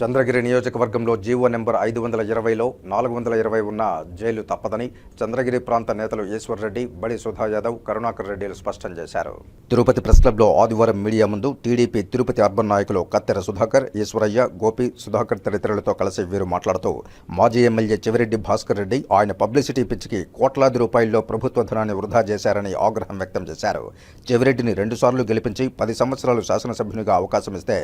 చంద్రగిరి నియోజకవర్గంలో GO number ఐదు వందల ఇరవైలో నాలుగు వందల ఇరవై ఉన్న జైలు తప్పదని చంద్రగిరి ప్రాంత నేతలు ఈశ్వర్ రెడ్డి బడి సుధా యాదవ్ కరుణాకర్ రెడ్డిలు స్పష్టం చేశారు. తిరుపతి ప్రెస్ క్లబ్లో ఆదివారం మీడియా ముందు టీడీపీ తిరుపతి అర్బన్ నాయకులు కత్తెర సుధాకర్ ఈశ్వరయ్య గోపి సుధాకర్ తదితరులతో కలిసి వీరు మాట్లాడుతూ మాజీ ఎమ్మెల్యే చెవిరెడ్డి భాస్కర్ రెడ్డి ఆయన పబ్లిసిటీ పిచ్చికి కోట్లాది రూపాయల్లో ప్రభుత్వ ధనాన్ని వృధా చేశారని ఆగ్రహం వ్యక్తం చేశారు. చెవిరెడ్డిని రెండుసార్లు గెలిపించి పది సంవత్సరాలు శాసనసభ్యునిగా అవకాశం ఇస్తే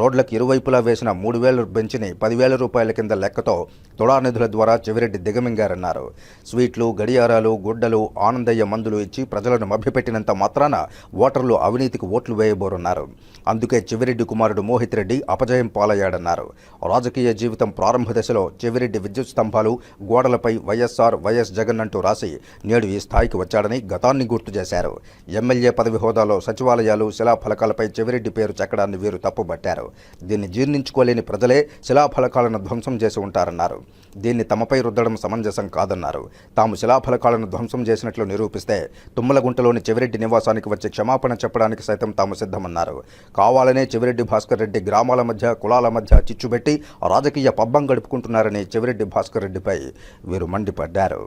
రోడ్లకు ఇరువైపులా వేసిన మూడు వేల బెంచ్ని పదివేల రూపాయల కింద లెక్కతో తుడా నిధుల ద్వారా చెవిరెడ్డి దిగమింగారన్నారు. స్వీట్లు గడియారాలు గుడ్డలు ఆనందయ్య మందులు ఇచ్చి ప్రజలను మభ్యపెట్టినంత మాత్రాన ఓటర్లు అవినీతికి ఓట్లు వేయబోరున్నారు. అందుకే చెవిరెడ్డి కుమారుడు మోహిత్ రెడ్డి అపజయం పాలయ్యాడన్నారు. రాజకీయ జీవితం ప్రారంభ దశలో చెవిరెడ్డి విద్యుత్ స్తంభాలు గోడలపై వైఎస్ఆర్ వైఎస్ జగన్ అంటూ రాసి నేడు ఈ స్థాయికి వచ్చాడని గతాన్ని గుర్తు చేశారు. ఎమ్మెల్యే పదవి హోదాలో సచివాలయాలు శిలాఫలకాలపై చెవిరెడ్డి పేరు చెక్కడాన్ని వీరు తప్పుబట్టారు. దీన్ని జీర్ణించుకోలేని ప్రజలు శిలాఫలకాలను ధ్వంసం చేసి ఉంటారన్నారు. దీన్ని తమపై రుద్దడం సమంజసం కాదన్నారు. తాము శిలాఫలకాలను ధ్వంసం చేసినట్లు నిరూపిస్తే తుమ్మలగుంటలోని చెవిరెడ్డి నివాసానికి వచ్చి క్షమాపణ చెప్పడానికి సైతం తాము సిద్ధమన్నారు. కావాలనే చెవిరెడ్డి భాస్కర్ రెడ్డి గ్రామాల మధ్య కులాల మధ్య చిచ్చుబెట్టి రాజకీయ పబ్బం గడుపుకుంటున్నారని చెవిరెడ్డి భాస్కర్ రెడ్డిపై వీరు మండిపడ్డారు.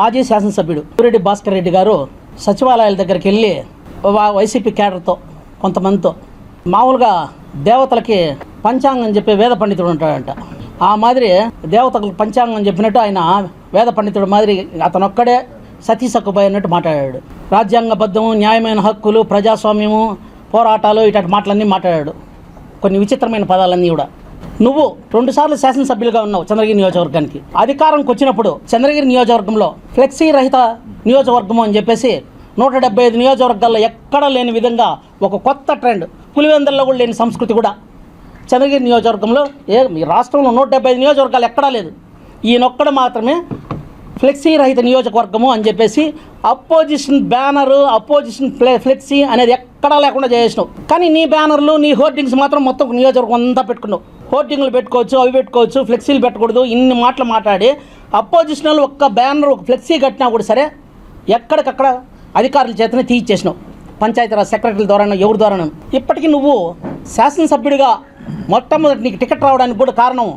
మాజీ శాసనసభ్యుడు చెవిరెడ్డి భాస్కర్ రెడ్డి గారు సచివాలయాల దగ్గరికి వెళ్ళి వైసీపీ క్యాడర్తో కొంతమందితో మామూలుగా దేవతలకి పంచాంగం చెప్పే వేద పండితుడు ఉంటాడంట. ఆ మాదిరి దేవతలకు పంచాంగం చెప్పినట్టు ఆయన వేద పండితుడు మాదిరి అతనొక్కడే సతీ సక్కుబాయి అన్నట్టు మాట్లాడాడు. రాజ్యాంగబద్ధము న్యాయమైన హక్కులు ప్రజాస్వామ్యము పోరాటాలు ఇట్లాంటి మాటలన్నీ మాట్లాడాడు. కొన్ని విచిత్రమైన పదాలన్నీ కూడా. నువ్వు రెండుసార్లు శాసనసభ్యులుగా ఉన్నావు చంద్రగిరి నియోజకవర్గానికి. అధికారంకి వచ్చినప్పుడు చంద్రగిరి నియోజకవర్గంలో ఫ్లెక్సీ రహిత నియోజకవర్గము అని చెప్పేసి నూట డెబ్బై ఐదు నియోజకవర్గాల్లో ఎక్కడా లేని విధంగా ఒక కొత్త ట్రెండ్ పులివెందల్లో కూడా లేని సంస్కృతి కూడా చంద్రగిరి నియోజకవర్గంలో ఏ మీ రాష్ట్రంలో నూట డెబ్బై ఐదు నియోజకవర్గాలు ఎక్కడా లేదు. ఈయనొక్కడ మాత్రమే ఫ్లెక్సీ రహిత నియోజకవర్గము అని చెప్పేసి opposition banner opposition flex flexi అనేది ఎక్కడా లేకుండా చేసినావు కానీ నీ బ్యానర్లు నీ హోర్డింగ్స్ మాత్రం మొత్తం నియోజకవర్గం అంతా పెట్టుకున్నావు. హోర్డింగ్లు పెట్టుకోవచ్చు అవి పెట్టుకోవచ్చు ఫ్లెక్సీలు పెట్టకూడదు ఇన్ని మాటలు మాట్లాడి అపోజిషన్ ఒక్క బ్యానర్ ఒక ఫ్లెక్సీ కట్టినా కూడా సరే ఎక్కడికక్కడ అధికారుల చేతనే తీయించేసినావు పంచాయతీరాజ్ సెక్రటరీల ద్వారా ఎవరి ద్వారా ఇప్పటికీ నువ్వు శాసనసభ్యుడిగా మొట్టమొదటి నీకు టికెట్ రావడానికి కూడా కారణం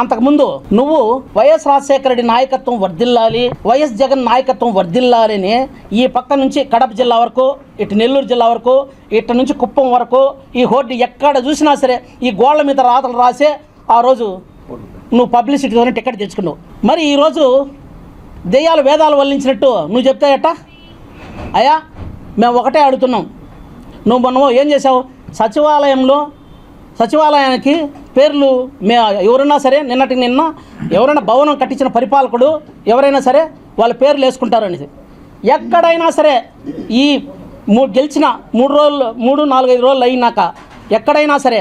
అంతకుముందు నువ్వు వైఎస్ రాజశేఖర రెడ్డి నాయకత్వం వర్ధిల్లాలి వైఎస్ జగన్ నాయకత్వం వర్ధిల్లాలని ఈ పక్క నుంచి కడప జిల్లా వరకు ఇటు నెల్లూరు జిల్లా వరకు ఇటు నుంచి కుప్పం వరకు ఈ హోర్డు ఎక్కడ చూసినా సరే ఈ గోళ్ళ మీద రాతలు రాసే ఆ రోజు నువ్వు పబ్లిసిటీతోనే టికెట్ తెచ్చుకున్నావు. మరి ఈరోజు దెయ్యాలు వేదాలు వల్లించినట్టు నువ్వు చెప్తాయట? అయ్యా మేము ఒకటే అడుగుతున్నాం. నువ్వు మనము ఏం చేసావు సచివాలయంలో సచివాలయానికి పేర్లు మే ఎవరైనా సరే నిన్నటి నిన్న ఎవరైనా భవనం కట్టించిన పరిపాలకుడు ఎవరైనా సరే వాళ్ళ పేర్లు వేసుకుంటారు ఎక్కడైనా సరే ఈ మూ గెలిచిన మూడు రోజులు మూడు నాలుగైదు రోజులు అయినాక ఎక్కడైనా సరే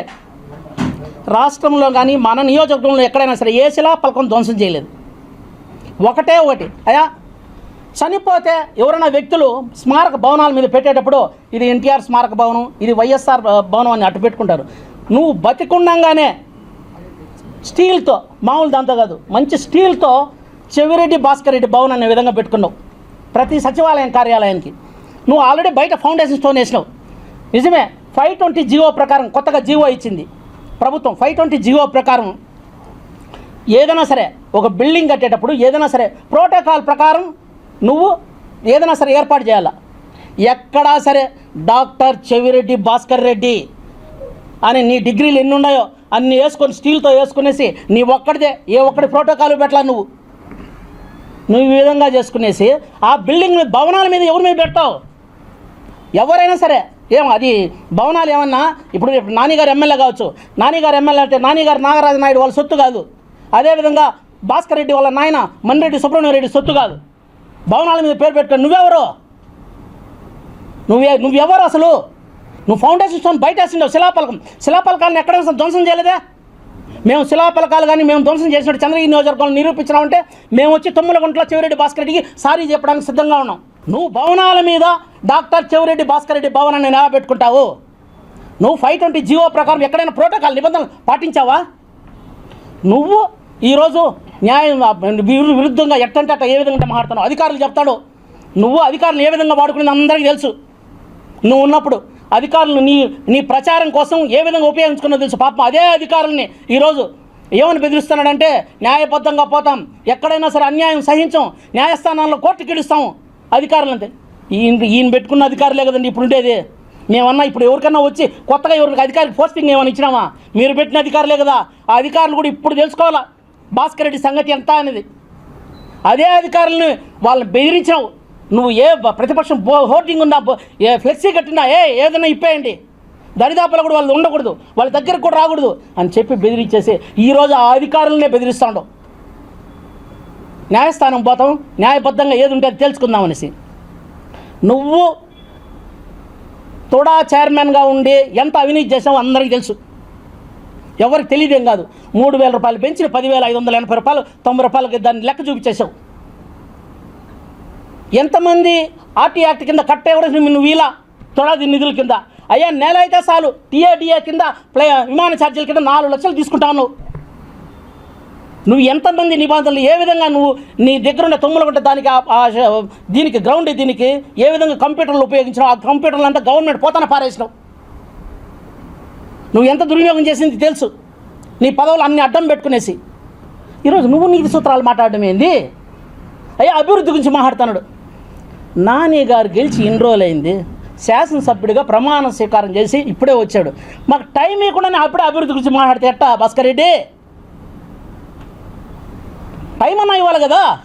రాష్ట్రంలో కానీ మన నియోజకవర్గంలో ఎక్కడైనా సరే ఏ శిలా పలకం ధ్వంసం చేయలేదు. ఒకటే ఒకటి. అయా చనిపోతే ఎవరైనా వ్యక్తులు స్మారక భవనాల మీద పెట్టేటప్పుడు ఇది ఎన్టీఆర్ స్మారక భవనం ఇది వైఎస్ఆర్ భవనం అని అట్టు పెట్టుకుంటారు. నువ్వు బతికుండంగానే స్టీల్తో మామూలు దాంతో కాదు మంచి స్టీల్తో చెవిరెడ్డి భాస్కర్ రెడ్డి భవన్ అనే విధంగా పెట్టుకున్నావు. ప్రతి సచివాలయం కార్యాలయానికి. నువ్వు ఆల్రెడీ బయట ఫౌండేషన్ స్టోన్ వేసినావు. నిజమే ఫైవ్ ట్వంటీ జియో ప్రకారం కొత్తగా జియో ఇచ్చింది. ప్రభుత్వం ఫైవ్ ట్వంటీ జియో ప్రకారం ఏదైనా సరే ఒక బిల్డింగ్ కట్టేటప్పుడు ఏదైనా సరే ప్రోటోకాల్ ప్రకారం నువ్వు ఏదైనా సరే ఏర్పాటు చేయాలా? ఎక్కడా సరే డాక్టర్ చెవిరెడ్డి భాస్కర్ రెడ్డి అని నీ డిగ్రీలు ఎన్ని ఉన్నాయో అన్ని వేసుకొని స్టీల్తో వేసుకునేసి నీ ఒక్కడిదే ఏ ఒక్కడి ప్రోటోకాల్ పెట్టలా నువ్వు? నువ్వు ఈ విధంగా చేసుకునేసి ఆ బిల్డింగ్ మీద భవనాల మీద ఎవరి మీద పెడతావు? ఎవరైనా సరే. ఏం అది భవనాలు ఏమన్నా? ఇప్పుడు ఇప్పుడు నానిగారు ఎమ్మెల్యే కావచ్చు. నానిగారు ఎమ్మెల్యే అంటే నానిగారు నాగరాజు నాయుడు వాళ్ళ సొత్తు కాదు. అదేవిధంగా భాస్కర్ రెడ్డి వాళ్ళ నాయన మన్రెడ్డి సుబ్రహ్మణ్య రెడ్డి సొత్తు కాదు. భవనాల మీద పేరు పెట్టుకో నువ్వెవరు? నువ్వే నువ్వెవరు అసలు? నువ్వు ఫౌండేషన్ స్టోన్ బయట వేసిండవు శిలాపలకం శిలాపలకాలను ఎక్కడ ధ్వంసం చేయలేదే? మేము శిలాపలకాలు కానీ మేము ధ్వంసం చేసినట్టు చంద్రగిరి నియోజకవర్గంలో నిరూపించినామంటే మేము వచ్చి తొమ్మిదిగుంటల చెవిరెడ్డి భాస్కర్ రెడ్డికి సారీ చెప్పడానికి సిద్ధంగా ఉన్నాం. నువ్వు భవనాల మీద డాక్టర్ చెవిరెడ్డి భాస్కర్ రెడ్డి భవనాన్ని నిలబెట్టుకుంటావు. నువ్వు ఫైవ్ ట్వంటీ జీవో ప్రకారం ఎక్కడైనా ప్రోటోకాల్ నిబంధనలు పాటించావా? నువ్వు ఈరోజు న్యాయం విరుద్ధంగా ఎట్టంటే అట్ట ఏ విధంగా మాట్లాడుతున్నావు అధికారులు చెప్తాడు. నువ్వు అధికారులు ఏ విధంగా వాడుకునేది అందరికీ తెలుసు. నువ్వు ఉన్నప్పుడు అధికారులు నీ నీ ప్రచారం కోసం ఏ విధంగా ఉపయోగించుకున్నో తెలుసు. పాపం అదే అధికారుల్ని ఈరోజు ఏమని బెదిరిస్తున్నాడంటే న్యాయబద్ధంగా పోతాం ఎక్కడైనా సరే అన్యాయం సహించం న్యాయస్థానాల్లో కోర్టు ఇడుస్తాం అధికారులు అంతే ఈయన ఈయన పెట్టుకున్న అధికారులే కదండి ఇప్పుడు ఉండేది. మేమన్నా ఇప్పుడు ఎవరికన్నా వచ్చి కొత్తగా ఎవరికి అధికారికి పోస్టింగ్ ఏమైనా ఇచ్చినామా? మీరు పెట్టిన అధికారులే కదా. ఆ అధికారులు కూడా ఇప్పుడు తెలుసుకోవాలా? భాస్కర్ రెడ్డి సంగతి ఎంత అనేది? అదే అధికారులను వాళ్ళని బెదిరించావు నువ్వు ఏ ప్రతిపక్షం బో హోర్డింగ్ ఉన్నా ఏ ఫ్లెక్సీ కట్టినా ఏ ఏదైనా ఇప్పేయండి. దరిదాపులో కూడా వాళ్ళు ఉండకూడదు. వాళ్ళ దగ్గరకు కూడా రాకూడదు అని చెప్పి బెదిరించేసి ఈరోజు ఆ అధికారులనే బెదిరిస్తాడు. న్యాయస్థానం పోతాం న్యాయబద్ధంగా ఏది ఉంటే అది తెలుసుకుందాం అనేసి. నువ్వు తోడా చైర్మన్గా ఉండి ఎంత అవినీతి చేసావు అందరికీ తెలుసు. ఎవరికి తెలియదేం కాదు. మూడు వేల రూపాయలు పెంచిన పదివేల ఐదు వందల ఎనభై రూపాయలు తొంభై రూపాయలకి దాన్ని లెక్క చూపించేసావు ఎంతమంది ఆర్టీ యాక్ట్ కింద కట్టేవడం నువ్వు ఇలా తొడాది నిధుల కింద. అయ్యా నెల అయితే చాలు. టీఏడిఏ కింద ప్లే విమాన ఛార్జీల కింద నాలుగు లక్షలు తీసుకుంటాను నువ్వు ఎంతమంది నిబంధనలు ఏ విధంగా నువ్వు నీ దగ్గర ఉన్న తొమ్మిది ఉంటే దానికి ఆ- దీనికి గ్రౌండ్ దీనికి ఏ విధంగా కంప్యూటర్లు ఉపయోగించినావు? ఆ కంప్యూటర్లు అంతా గవర్నమెంట్ పోతాన పారేసినావు. నువ్వు ఎంత దుర్వినియోగం చేసింది తెలుసు. నీ పదవులు అన్ని అడ్డం పెట్టుకునేసి. ఈరోజు నువ్వు నీతి సూత్రాలు మాట్లాడడం ఏంది? అయ్యా అభివృద్ధి గురించి మాట్లాడుతున్నాడు. నాని గారు గెలిచి ఇన్ని రోజులైంది. శాసనసభ్యుడిగా ప్రమాణ స్వీకారం చేసి ఇప్పుడే వచ్చాడు. మాకు టైం ఇవ్వకుండానే అప్పుడే అభివృద్ధి గురించి మాట్లాడితే ఎట్టా భాస్కర్ రెడ్డి? టైం అన్నా ఇవ్వాలి కదా?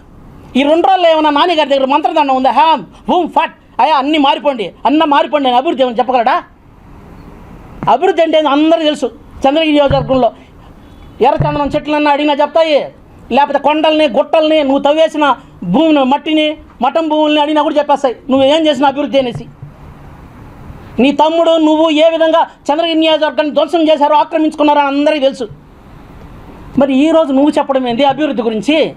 ఈ రెండు రోజులు ఏమన్నా నాని గారి దగ్గర మంత్రదండం ఉందా? హ్యామ్ హూమ్ ఫట్. అయ్యా అన్నీ మారిపోండి. అన్న మారిపోండి అని అభివృద్ధి ఏమని చెప్పగలడా? అభివృద్ధి అంటే అందరూ తెలుసు. చంద్రగిరి నియోజకవర్గంలో ఎర్రచందనం చెట్లన్నా అడిగినా చెప్తాయి. లేకపోతే కొండల్ని గుట్టల్ని నువ్వు తవ్వేసిన భూమిని మట్టిని మఠం భూముల్ని అడిగినా కూడా చెప్పేస్తాయి. నువ్వు ఏం చేసిన అభివృద్ధి అనేసి. నీ తమ్ముడు నువ్వు ఏ విధంగా చంద్రగిరి నియోజకవర్గాన్ని ధ్వంసం చేశారో ఆక్రమించుకున్నారో అని అందరికీ తెలుసు. మరి ఈరోజు నువ్వు చెప్పడం ఏంటి అభివృద్ధి గురించి?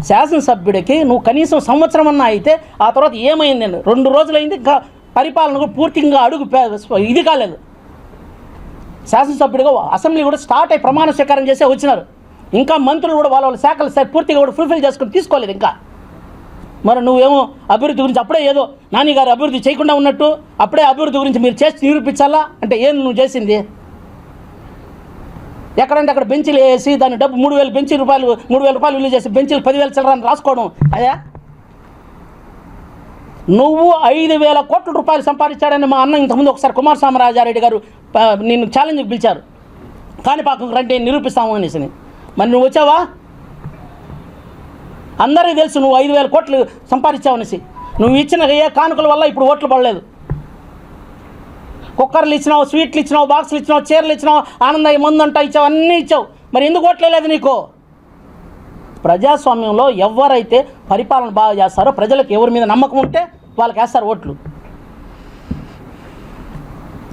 శాసనసభ్యుడికి నువ్వు కనీసం సంవత్సరం అన్నా అయితే ఆ తర్వాత ఏమైంది? రెండు రోజులైంది ఇంకా పరిపాలన కూడా పూర్తిగా అడుగు పే- ఇది కాలేదు. శాసనసభ్యుడిగా అసెంబ్లీ కూడా స్టార్ట్ అయ్యి ప్రమాణ స్వీకారం చేసే వచ్చినారు. ఇంకా మంత్రులు కూడా వాళ్ళ వాళ్ళ శాఖలు సరి- పూర్తిగా కూడా ఫుల్ఫిల్ చేసుకుని తీసుకోలేదు ఇంకా. మరి నువ్వేమో అభివృద్ధి గురించి అప్పుడే ఏదో నాన్నగారు గారు అభివృద్ధి చేయకుండా ఉన్నట్టు అప్పుడే అభివృద్ధి గురించి మీరు చేసి నిరూపించాలా? అంటే ఏం నువ్వు చేసింది? ఎక్కడంటే అక్కడ బెంచీలు వేసి దాని డబ్బు మూడు వేలు బెంచీ రూపాయలు మూడు వేల రూపాయలు విలువ చేసి బెంచీలు పదివేల చిల్లరని రాసుకోవడం. అయ్యా? నువ్వు ఐదు వేల కోట్ల రూపాయలు సంపాదించాడని మా అన్న ఇంతకుముందు ఒకసారి కుమారస్వామిరాజారెడ్డి గారు నిన్ను ఛాలెంజ్కి పిలిచారు. కాణిపాకం రండి నిరూపిస్తాము అనేసి. మరి నువ్వు వచ్చావా? అందరికీ తెలుసు నువ్వు ఐదు వేల కోట్లు సంపాదించావనేసి నువ్వు ఇచ్చిన ఏ కానుకల వల్ల ఇప్పుడు ఓట్లు పడలేదు. కుక్కర్లు ఇచ్చినావు స్వీట్లు ఇచ్చినావు బాక్సులు ఇచ్చినావు చీరలు ఇచ్చినావు ఆనందయ్య ముందంట ఇచ్చావు అన్నీ ఇచ్చావు. మరి ఎందుకు ఓట్లే లేదు నీకు? ప్రజాస్వామ్యంలో ఎవరైతే పరిపాలన బాగా చేస్తారో ప్రజలకు ఎవరి మీద నమ్మకం ఉంటే వాళ్ళకి వేస్తారు ఓట్లు.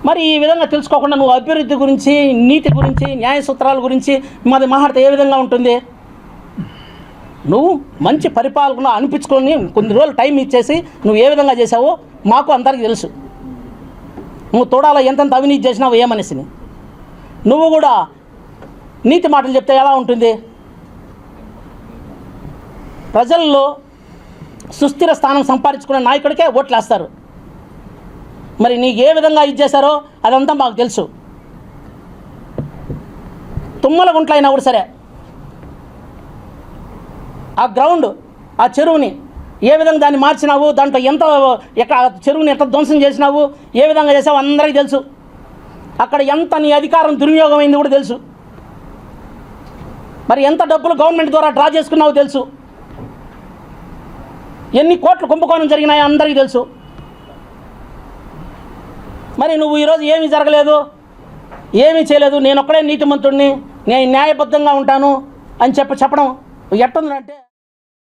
మరి ఈ విధంగా తెలుసుకోకుండా నువ్వు అభివృద్ధి గురించి నీతి గురించి న్యాయ సూత్రాల గురించి మాది మాట్లాడితే ఏ విధంగా ఉంటుంది? నువ్వు మంచి పరిపాలకులు అనిపించుకొని కొన్ని రోజులు టైం ఇచ్చేసి నువ్వు ఏ విధంగా చేసావో మాకు అందరికీ తెలుసు. నువ్వు తోడాల ఎంతెంత అవినీతి చేసినావు ఏమనేసి నువ్వు కూడా నీతి మాటలు చెప్తే ఎలా ఉంటుంది? ప్రజల్లో సుస్థిర స్థానం సంపాదించుకున్న నాయకుడికే ఓట్లు వేస్తారు మరి నీకు ఏ విధంగా ఇది చేశారో అదంతా మాకు తెలుసు. తుమ్మల గుంట్లైనా కూడా సరే ఆ గ్రౌండ్ ఆ చెరువుని ఏ విధంగా దాన్ని మార్చినావు? దాంట్లో ఎంత ఎక్కడ చెరువుని ఎంత ధ్వంసం చేసినావు? ఏ విధంగా చేసావు? అందరికీ తెలుసు. అక్కడ ఎంత నీ అధికారం దుర్వినియోగం అయింది కూడా తెలుసు. మరి ఎంత డబ్బులు గవర్నమెంట్ ద్వారా డ్రా చేసుకున్నావో తెలుసు. ఎన్ని కోట్లు కుంభకోణం జరిగినాయో అందరికీ తెలుసు. మరి నువ్వు ఈరోజు ఏమీ జరగలేదు? ఏమీ చేయలేదు? నేను ఒక్కడే నీతిమంతుడిని నేను న్యాయబద్ధంగా ఉంటాను అని చెప్పి చెప్పడం ఎట్టుందంటే